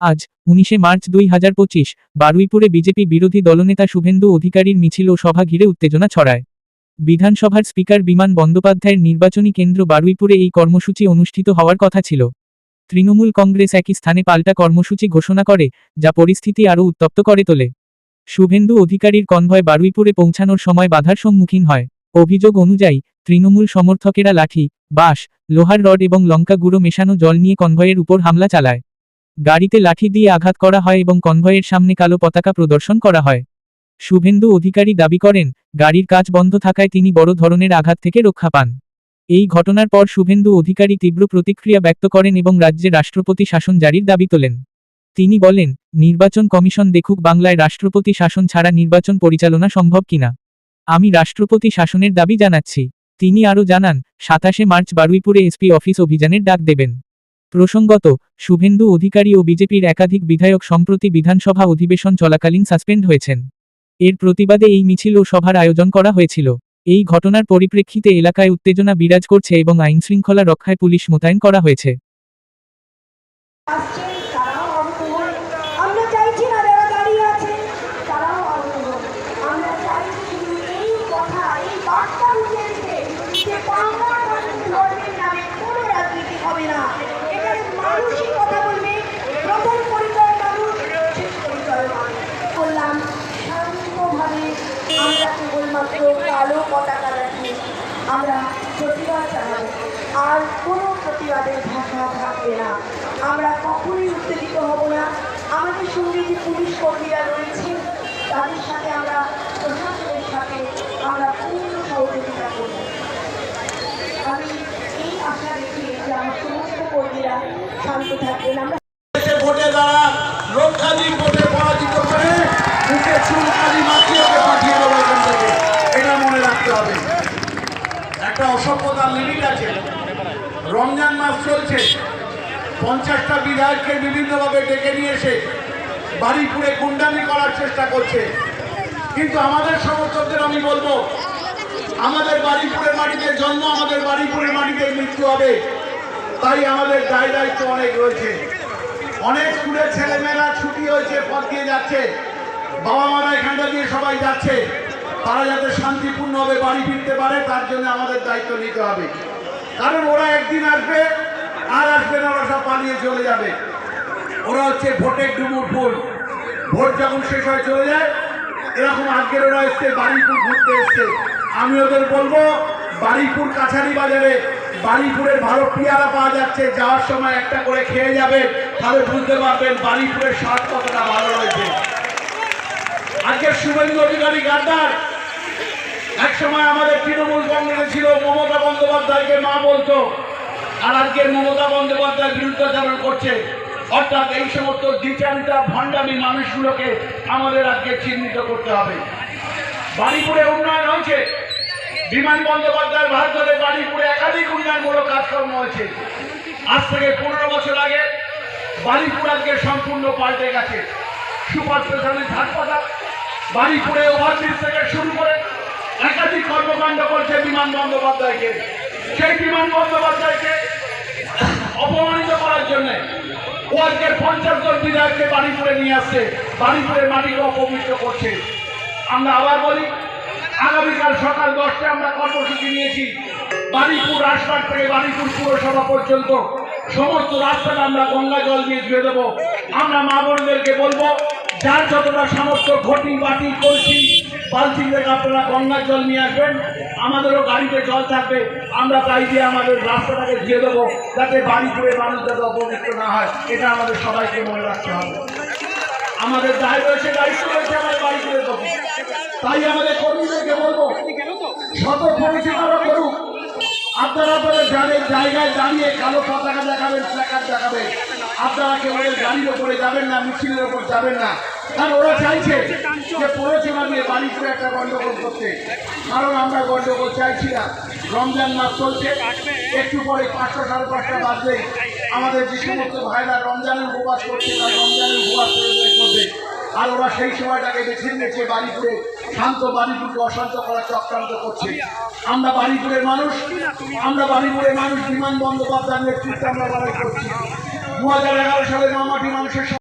আজ, উনিশে মার্চ দুই হাজার পঁচিশ, বারুইপুরে বিজেপি বিরোধী দলনেতা শুভেন্দু অধিকারীর মিছিল ও সভা ঘিরে উত্তেজনা ছড়ায়। বিধানসভার স্পিকার বিমান বন্দ্যোপাধ্যায়ের নির্বাচনী কেন্দ্র বারুইপুরে এই কর্মসূচি অনুষ্ঠিত হওয়ার কথা ছিল। তৃণমূল কংগ্রেস একই স্থানে পাল্টা কর্মসূচি ঘোষণা করে, যা পরিস্থিতি আরও উত্তপ্ত করে তোলে। শুভেন্দু অধিকারীর কনভয় বারুইপুরে পৌঁছানোর সময় বাধার সম্মুখীন হয়। অভিযোগ অনুযায়ী, তৃণমূল সমর্থকেরা লাঠি, বাঁশ, লোহার রড এবং লঙ্কা গুঁড়ো মেশানো জল নিয়ে কনভয়ের উপর হামলা চালায়। গাড়িতে লাঠি দিয়ে আঘাত করা হয় এবং কনভয়ের সামনে কালো পতাকা প্রদর্শন করা হয়। শুভেন্দু অধিকারী দাবি করেন, গাড়ির কাজ বন্ধ থাকায় তিনি বড় ধরনের আঘাত থেকে রক্ষা পান। এই ঘটনার পর শুভেন্দু অধিকারী তীব্র প্রতিক্রিয়া ব্যক্ত করেন এবং রাজ্যে রাষ্ট্রপতি শাসন জারির দাবি তোলেন। তিনি বলেন, নির্বাচন কমিশন দেখুক বাংলায় রাষ্ট্রপতি শাসন ছাড়া নির্বাচন পরিচালনা সম্ভব কিনা। আমি রাষ্ট্রপতি শাসনের দাবি জানাচ্ছি। তিনি আরও জানান, সাতাশে মার্চ বারুইপুরে এসপি অফিস অভিযানের ডাক দেবেন। প্রসঙ্গত, শুভেন্দু অধিকারী ও বিজেপির একাধিক বিধায়ক সম্প্রতি বিধানসভা অধিবেশন চলাকালীন সাসপেন্ড হয়েছেন। এর প্রতিবাদে এই মিছিল ও সভার আয়োজন করা হয়েছিল। এই ঘটনার পরিপ্রেক্ষিতে এলাকায় উত্তেজনা বিরাজ করছে এবং আইনশৃঙ্খলা রক্ষায় পুলিশ মোতায়েন করা হয়েছে আসছে তারাও আহত হয় আমরা চাইছি না যারা দাঁড়িয়ে আছে তারাও আহত হয় আমরা চাইছি শুধু এই কথা এই বার্তা উঠে দিতে যে বাংলা মানুষ ধর্মের নামে কোনো রাজনীতি হবে না এখানে মানুষই কথা বলবে প্রথম পরিচয় মানুষ শেষ পরিচয় মানুষ বললাম শান্তভাবে আমরা কেবলমাত্র কালো পতাকা রাখি আমরা প্রতিবাদ জানাব আর কোনো প্রতিবাদের ভাষা থাকবে না। আমরা কখনোই উত্তেজিত হব না। আমাদের সঙ্গে যে পুলিশ কর্মীরা রয়েছে তাদের সাথে আমরা, প্রশাসনের সাথে আমরা পূর্ণ সহযোগিতা করব। আমি এই আশা রেখে যে আমার সমস্ত কর্মীরা শান্ত থাকবেন। আমরা দেশে ভোটে দ্বারা লক্ষাধিক ভোটে পরাজিত করে মুখে চুলকালি মাখিয়ে ওকে পাঠিয়ে দেবো এখান থেকে এটা মনে রাখতে হবে একটা অসভ্যতার লিমিট আছে রমজান মাস চলছে। পঞ্চাশটা বিধায়ককে বিভিন্নভাবে ডেকে নিয়ে এসে বাড়িপুরে গুন্ডামি করার চেষ্টা করছে। কিন্তু আমাদের সমর্থকদের আমি বলব, আমাদের বাড়িপুরের মাটিতে জন্ম, আমাদের বাড়িপুরের মাটিতে মৃত্যু হবে। তাই আমাদের দায় দায়িত্ব অনেক রয়েছে। অনেক স্কুলের ছেলেমেয়েরা ছুটি হয়েছে, পথ দিয়ে যাচ্ছে। বাবা মারা এখানটা দিয়ে সবাই যাচ্ছে। তারা যাতে শান্তিপূর্ণভাবে বাড়ি ফিরতে পারে, তার জন্য আমাদের দায়িত্ব নিতে হবে। কারণ ওরা একদিন আসবে, আর আসবে না, ওরা সব পালিয়ে চলে যাবে। ওরা হচ্ছে ভোটের ডুমুর ফুল ভোট যখন শেষ হয়ে চলে যায়, এরকম আজকের ওরা এসছে, বাড়িপুর ঘুরতে এসছে। আমি ওদের বলব, বাড়িপুর কাছারি বাজারে, বাড়িপুরের ভালো পেয়ারা পাওয়া যাচ্ছে, যাওয়ার সময় একটা করে খেয়ে যাবেন, তাহলে বুঝতে পারবেন বাড়িপুরের স্বাদ কতটা ভালো রয়েছে। আজকে শুভেন্দু অধিকারী গাদ্দার এক সময় আমাদের তৃণমূল কংগ্রেসে ছিল, মমতা বন্দ্যোপাধ্যায়কে মা বলতো, আর আজকে মমতা বন্দ্যোপাধ্যায় বিরুদ্ধাচরণ করছে। অর্থাৎ এই সমস্ত দ্বিচারিতা, ভণ্ডামি মানুষগুলোকে আমাদের আজকে চিহ্নিত করতে হবে। বাড়িপুরে উন্নয়ন হয়েছে। বিমান বন্দ্যোপাধ্যায়ের ভাত ধরে বাড়িপুরে একাধিক উন্নয়নমূলক কাজকর্ম হয়েছে। আজ থেকে পনেরো বছর আগে বাড়িপুর আজকে সম্পূর্ণ পাল্টে গেছে। সুপার স্পেশালিস্ট হাসপাতাল বাড়িপুরে ওভারব্রিজ থেকে শুরু করে একাধিক কর্মকাণ্ড করছে বিমান বন্দ্যোপাধ্যায়কে। সেই বিমান বন্দ্যোপাধ্যায়কে অপমানিত করার জন্য ও আজকের পঞ্চাশ জন বিধায়ককে বাড়িপুরে নিয়ে আসছে, বাড়িপুরের মাটিকে অপবিত্র করছে। আমরা আবার বলি, আগামীকাল সকাল দশটায় আমরা কর্মসূচি নিয়েছি। বাড়িপুর রাজবাগ থেকে বাড়িপুর পুরসভা পর্যন্ত সমস্ত রাস্তাটা আমরা গঙ্গা জল দিয়ে ধুয়ে দেবো। আমরা মা বোনদেরকে বলব, যার যতটা সমস্ত ঘটি বাটি কলসি বালতি থেকে আপনারা গঙ্গার জল নিয়ে আসবেন। আমাদেরও গাড়িতে জল থাকবে। আমরা তাই দিয়ে আমাদের রাস্তাটাকে ধুয়ে দেবো, যাতে বাড়ি করে মানুষ যাতে অপবিত্র না হয়। এটা আমাদের সবাইকে মনে রাখতে হবে। আমাদের দায় রয়েছে, দায়িত্ব রয়েছে আমাদের বাড়িপুরের প্রতি তাই আমাদের কর্মীদেরকে বলব শত পরিষেবা করুক, আপনারা আপনাদের যাদের জায়গায় দাঁড়িয়ে কালো পতাকা দেখাবেন প্ল্যাকার্ড দেখাবেন। আপনারা ওদের গাড়ির ওপরে যাবেন না মিছিলের ওপর যাবেন না। কারণ ওরা চাইছে যে পৌরসভা দিয়ে বাড়ি একটা গন্ডগোল করতে। কারণ আমরা গন্ডগোল চাইছি না রমজান মাস চলছে। একটু পরে পাঁচটা সাড়ে পাঁচটা বাজলেই আমাদের যে সমস্ত ভাইরা রমজানের উপবাস করছে, তারা রমজানের উপবাস করে করবে। আর ওরা সেই সময়টাকে বেছে নিয়েছে বাড়িপুরে শান্ত বাড়িপুরকে অশান্ত করার চক্রান্ত করছে। আমরা বাড়িপুরের মানুষ, আমরা বাড়িপুরের মানুষ বিমান বন্দ্যোপাধ্যায়ের নেতৃত্বে আমরা লড়াই করছি। দু হাজার এগারো সালে মামাটি মানুষের